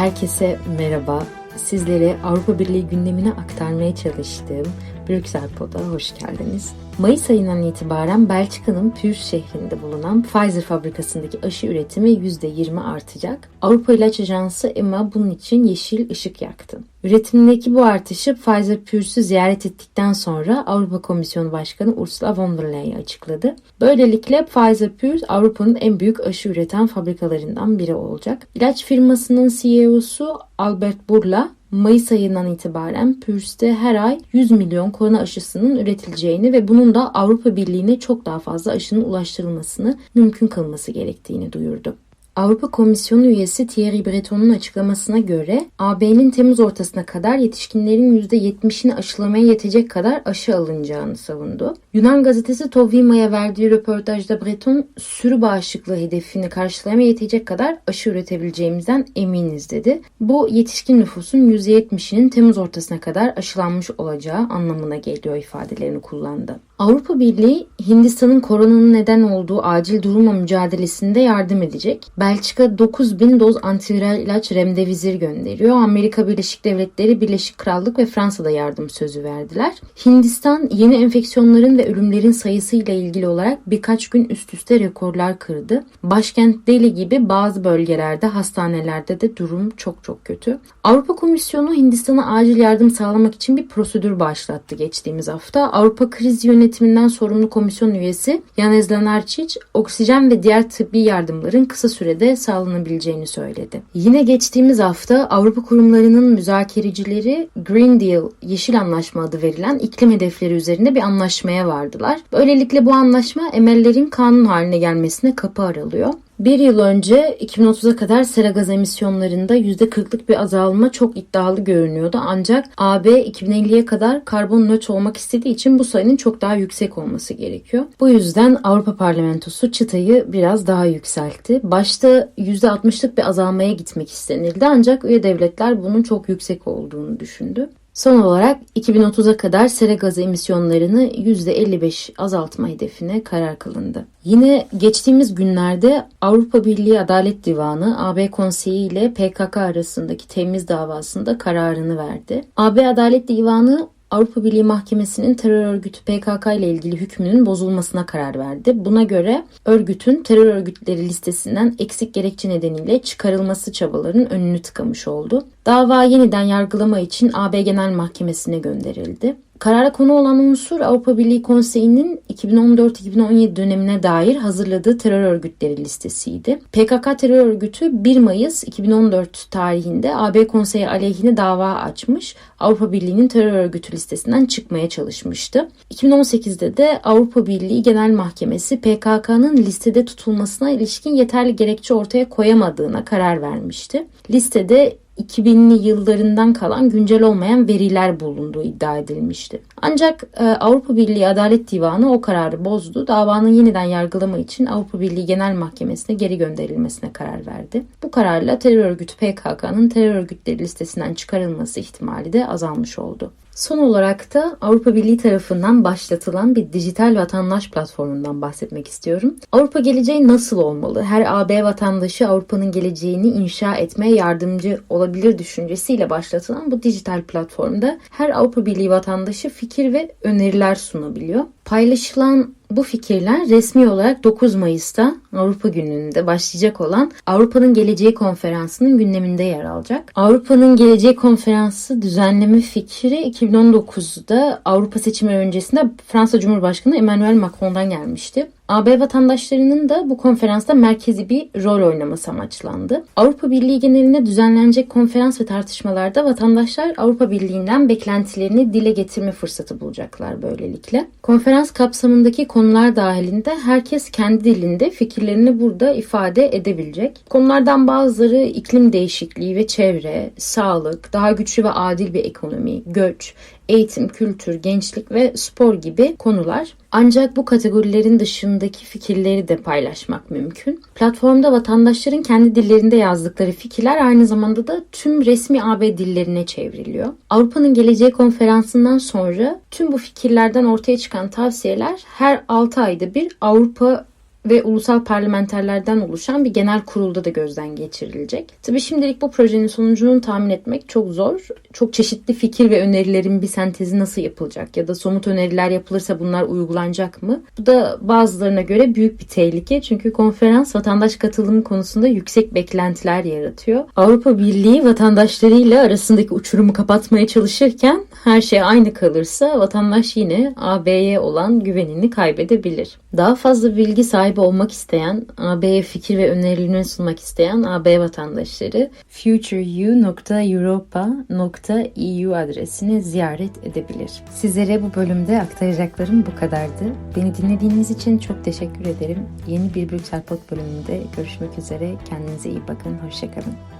Herkese merhaba. Sizlere Avrupa Birliği gündemini aktarmaya çalıştığım Brüksel Pod'a hoş geldiniz. Mayıs ayından itibaren Belçika'nın Pürs şehrinde bulunan Pfizer fabrikasındaki aşı üretimi %20 artacak. Avrupa İlaç Ajansı EMA bunun için yeşil ışık yaktı. Üretimdeki bu artışı Pfizer Pürs'ü ziyaret ettikten sonra Avrupa Komisyonu Başkanı Ursula von der Leyen açıkladı. Böylelikle Pfizer Pürs Avrupa'nın en büyük aşı üreten fabrikalarından biri olacak. İlaç firmasının CEO'su Albert Burla Mayıs ayından itibaren Pürs'te her ay 100 milyon korona aşısının üretileceğini ve bunun da Avrupa Birliği'ne çok daha fazla aşının ulaştırılmasını mümkün kılması gerektiğini duyurdu. Avrupa Komisyonu üyesi Thierry Breton'un açıklamasına göre AB'nin Temmuz ortasına kadar yetişkinlerin %70'ini aşılamaya yetecek kadar aşı alınacağını savundu. Yunan gazetesi Tovima'ya verdiği röportajda Breton sürü bağışıklığı hedefini karşılamaya yetecek kadar aşı üretebileceğimizden eminiz dedi. Bu yetişkin nüfusun %70'inin Temmuz ortasına kadar aşılanmış olacağı anlamına geliyor ifadelerini kullandı. Avrupa Birliği Hindistan'ın koronanın neden olduğu acil durumla mücadelesinde yardım edecek. Belçika 9 bin doz antiviral ilaç remdesivir gönderiyor. Amerika Birleşik Devletleri, Birleşik Krallık ve Fransa'da yardım sözü verdiler. Hindistan yeni enfeksiyonların ve ölümlerin sayısıyla ilgili olarak birkaç gün üst üste rekorlar kırdı. Başkent Delhi gibi bazı bölgelerde, hastanelerde de durum çok çok kötü. Avrupa Komisyonu Hindistan'a acil yardım sağlamak için bir prosedür başlattı geçtiğimiz hafta. Avrupa Kriz Yönetiminden sorumlu komisyon üyesi Janez Lenarcic, oksijen ve diğer tıbbi yardımların kısa sürede sağlanabileceğini söyledi. Yine geçtiğimiz hafta Avrupa kurumlarının müzakerecileri Green Deal, Yeşil Anlaşma adı verilen iklim hedefleri üzerinde bir anlaşmaya vardılar. Böylelikle bu anlaşma emellerin kanun haline gelmesine kapı aralıyor. Bir yıl önce 2030'a kadar sera gaz emisyonlarında %40'lık bir azalma çok iddialı görünüyordu. Ancak AB 2050'ye kadar karbon nötr olmak istediği için bu sayının çok daha yüksek olması gerekiyor. Bu yüzden Avrupa Parlamentosu çıtayı biraz daha yükseltti. Başta %60'lık bir azalmaya gitmek istenildi ancak üye devletler bunun çok yüksek olduğunu düşündü. Son olarak 2030'a kadar sera gazı emisyonlarını %55 azaltma hedefine karar kılındı. Yine geçtiğimiz günlerde Avrupa Birliği Adalet Divanı AB Konseyi ile PKK arasındaki temiz davasında kararını verdi. AB Adalet Divanı Avrupa Birliği Mahkemesi'nin terör örgütü PKK ile ilgili hükmünün bozulmasına karar verdi. Buna göre örgütün terör örgütleri listesinden eksik gerekçe nedeniyle çıkarılması çabalarının önünü tıkamış oldu. Dava yeniden yargılama için AB Genel Mahkemesi'ne gönderildi. Karara konu olan unsur Avrupa Birliği Konseyi'nin 2014-2017 dönemine dair hazırladığı terör örgütleri listesiydi. PKK terör örgütü 1 Mayıs 2014 tarihinde AB Konseyi aleyhine dava açmış, Avrupa Birliği'nin terör örgütü listesinden çıkmaya çalışmıştı. 2018'de de Avrupa Birliği Genel Mahkemesi PKK'nın listede tutulmasına ilişkin yeterli gerekçe ortaya koyamadığına karar vermişti. Listede 2000'li yıllarından kalan güncel olmayan veriler bulunduğu iddia edilmişti. Ancak e, Avrupa Birliği Adalet Divanı o kararı bozdu. Davanın yeniden yargılama için Avrupa Birliği Genel Mahkemesi'ne geri gönderilmesine karar verdi. Bu kararla terör örgütü PKK'nın terör örgütleri listesinden çıkarılması ihtimali de azalmış oldu. Son olarak da Avrupa Birliği tarafından başlatılan bir dijital vatandaş platformundan bahsetmek istiyorum. Avrupa geleceği nasıl olmalı? Her AB vatandaşı Avrupa'nın geleceğini inşa etmeye yardımcı olabilir düşüncesiyle başlatılan bu dijital platformda her Avrupa Birliği vatandaşı fikir ve öneriler sunabiliyor. Paylaşılan bu fikirler resmi olarak 9 Mayıs'ta Avrupa Günü'nde başlayacak olan Avrupa'nın Geleceği Konferansı'nın gündeminde yer alacak. Avrupa'nın Geleceği Konferansı düzenleme fikri 2019'da Avrupa seçimleri öncesinde Fransa Cumhurbaşkanı Emmanuel Macron'dan gelmişti. AB vatandaşlarının da bu konferansta merkezi bir rol oynaması amaçlandı. Avrupa Birliği genelinde düzenlenecek konferans ve tartışmalarda vatandaşlar Avrupa Birliği'nden beklentilerini dile getirme fırsatı bulacaklar böylelikle. Konferans kapsamındaki konular dahilinde herkes kendi dilinde fikirlerini burada ifade edebilecek. Konulardan bazıları iklim değişikliği ve çevre, sağlık, daha güçlü ve adil bir ekonomi, göç, eğitim, kültür, gençlik ve spor gibi konular. Ancak bu kategorilerin dışındaki fikirleri de paylaşmak mümkün. Platformda vatandaşların kendi dillerinde yazdıkları fikirler aynı zamanda da tüm resmi AB dillerine çevriliyor. Avrupa'nın Geleceği Konferansı'ndan sonra tüm bu fikirlerden ortaya çıkan tavsiyeler her 6 ayda bir Avrupa ve ulusal parlamenterlerden oluşan bir genel kurulda da gözden geçirilecek. Tabii şimdilik bu projenin sonucunu tahmin etmek çok zor. Çok çeşitli fikir ve önerilerin bir sentezi nasıl yapılacak ya da somut öneriler yapılırsa bunlar uygulanacak mı? Bu da bazılarına göre büyük bir tehlike. Çünkü konferans vatandaş katılımı konusunda yüksek beklentiler yaratıyor. Avrupa Birliği vatandaşlarıyla arasındaki uçurumu kapatmaya çalışırken her şey aynı kalırsa vatandaş yine AB'ye olan güvenini kaybedebilir. Daha fazla bilgi sahibi olmak isteyen, AB'ye fikir ve önerilerini sunmak isteyen AB vatandaşları futureu.europa.eu adresini ziyaret edebilir. Sizlere bu bölümde aktaracaklarım bu kadardı. Beni dinlediğiniz için çok teşekkür ederim. Yeni bir Brüksel Pod bölümünde görüşmek üzere. Kendinize iyi bakın. Hoşçakalın.